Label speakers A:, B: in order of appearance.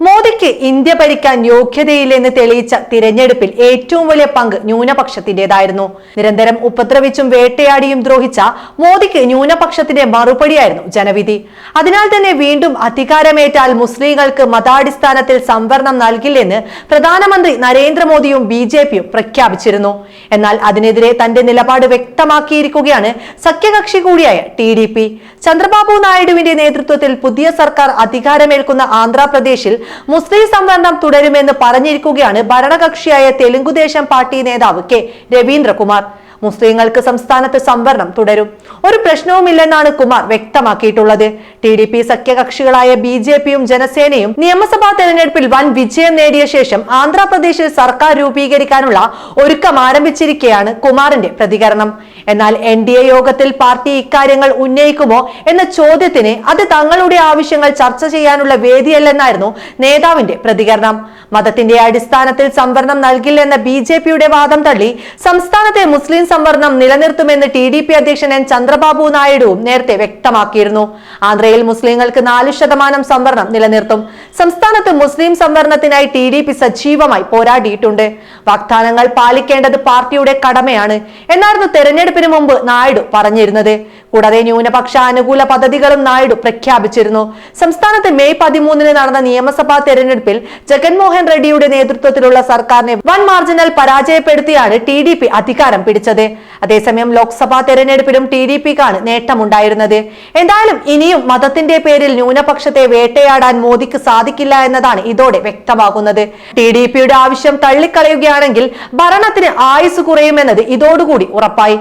A: മോദിക്ക് ഇന്ത്യ ഭരിക്കാൻ യോഗ്യതയില്ലെന്ന് തെളിയിച്ച തിരഞ്ഞെടുപ്പിൽ ഏറ്റവും വലിയ പങ്ക് ന്യൂനപക്ഷത്തിന്റേതായിരുന്നു നിരന്തരം ഉപദ്രവിച്ചും വേട്ടയാടിയും ദ്രോഹിച്ച മോദിക്ക് ന്യൂനപക്ഷത്തിന്റെ മറുപടിയായിരുന്നു ജനവിധി. അതിനാൽ തന്നെ വീണ്ടും അധികാരമേറ്റാൽ മുസ്ലിങ്ങൾക്ക് മതാടിസ്ഥാനത്തിൽ സംവരണം നൽകില്ലെന്ന് പ്രധാനമന്ത്രി നരേന്ദ്രമോദിയും ബി ജെ പിയും പ്രഖ്യാപിച്ചിരുന്നു. എന്നാൽ അതിനെതിരെ തന്റെ നിലപാട് വ്യക്തമാക്കിയിരിക്കുകയാണ് സഖ്യകക്ഷി കൂടിയായ ടി ഡി പി. ചന്ദ്രബാബു നായിഡുവിന്റെ നേതൃത്വത്തിൽ പുതിയ സർക്കാർ അധികാരമേൽക്കുന്ന ആന്ധ്രാപ്രദേശിൽ മുസ്ലിം സംവരണം തുടരുമെന്ന് പറഞ്ഞിരിക്കുകയാണ് ഭരണകക്ഷിയായ തെലുങ്കുദേശം പാർട്ടി നേതാവ് കെ രവീന്ദ്രകുമാർ. മുസ്ലിങ്ങൾക്ക് സംസ്ഥാനത്ത് സംവരണം തുടരും. ഒരു പ്രശ്നവുമില്ലെന്നാണ് കുമാർ വ്യക്തമാക്കിയിട്ടുള്ളത്. ടി ഡി പി സഖ്യകക്ഷികളായ ബി ജെ പിയും ജനസേനയും നിയമസഭാ തെരഞ്ഞെടുപ്പിൽ വൻ വിജയം നേടിയ ശേഷം ആന്ധ്രാപ്രദേശിൽ സർക്കാർ രൂപീകരിക്കാനുള്ള ഒരുക്കം ആരംഭിച്ചിരിക്കെയാണ് കുമാറിന്റെ പ്രതികരണം. എന്നാൽ എൻ ഡി എ യോഗത്തിൽ പാർട്ടി ഇക്കാര്യങ്ങൾ ഉന്നയിക്കുമോ എന്ന ചോദ്യത്തിന് അത് തങ്ങളുടെ ആവശ്യങ്ങൾ ചർച്ച ചെയ്യാനുള്ള വേദിയല്ലെന്നായിരുന്നു നേതാവിന്റെ പ്രതികരണം. മതത്തിന്റെ അടിസ്ഥാനത്തിൽ സംവരണം നൽകില്ലെന്ന ബി ജെ പിയുടെ വാദം തള്ളി സംസ്ഥാനത്തെ മുസ്ലിം സംവരണം നിലനിർത്തുമെന്ന് ടി ഡി പി അധ്യക്ഷൻ എൻ ചന്ദ്രബാബു നായിഡുവും നേരത്തെ വ്യക്തമാക്കിയിരുന്നു. ആന്ധ്രയിൽ മുസ്ലിങ്ങൾക്ക് നാല് ശതമാനം സംവരണം നിലനിർത്തും. സംസ്ഥാനത്ത് മുസ്ലിം സംവരണത്തിനായി ടി ഡി പി സജീവമായി പോരാടിയിട്ടുണ്ട്. വാഗ്ദാനങ്ങൾ പാലിക്കേണ്ടത് പാർട്ടിയുടെ കടമയാണ് എന്നായിരുന്നു തെരഞ്ഞെടുപ്പിന് മുമ്പ് നായിഡു പറഞ്ഞിരുന്നത്. കൂടാതെ ന്യൂനപക്ഷ അനുകൂല പദ്ധതികളും നായിഡു പ്രഖ്യാപിച്ചിരുന്നു. സംസ്ഥാനത്ത് മെയ് പതിമൂന്നിന് നടന്ന നിയമസഭാ തെരഞ്ഞെടുപ്പിൽ ജഗൻമോഹൻ റെഡ്ഡിയുടെ നേതൃത്വത്തിലുള്ള സർക്കാരിനെ വൺ മാർജിനൽ പരാജയപ്പെടുത്തിയാണ് ടി ഡി പി അധികാരം പിടിച്ചത്. അതേസമയം ലോക്സഭാ തെരഞ്ഞെടുപ്പിലും ടി ഡി പിക്കാണ് നേട്ടമുണ്ടായിരുന്നത്. എന്തായാലും ഇനിയും മതത്തിന്റെ പേരിൽ ന്യൂനപക്ഷത്തെ വേട്ടയാടാൻ മോദിക്ക് സാധിക്കില്ല എന്നതാണ് ഇതോടെ വ്യക്തമാകുന്നത്. ടി ഡി പിയുടെ ആവശ്യം തള്ളിക്കളയുകയാണെങ്കിൽ ഭരണത്തിന് ആയുസ് കുറയുമെന്നത് ഇതോടുകൂടി ഉറപ്പായി.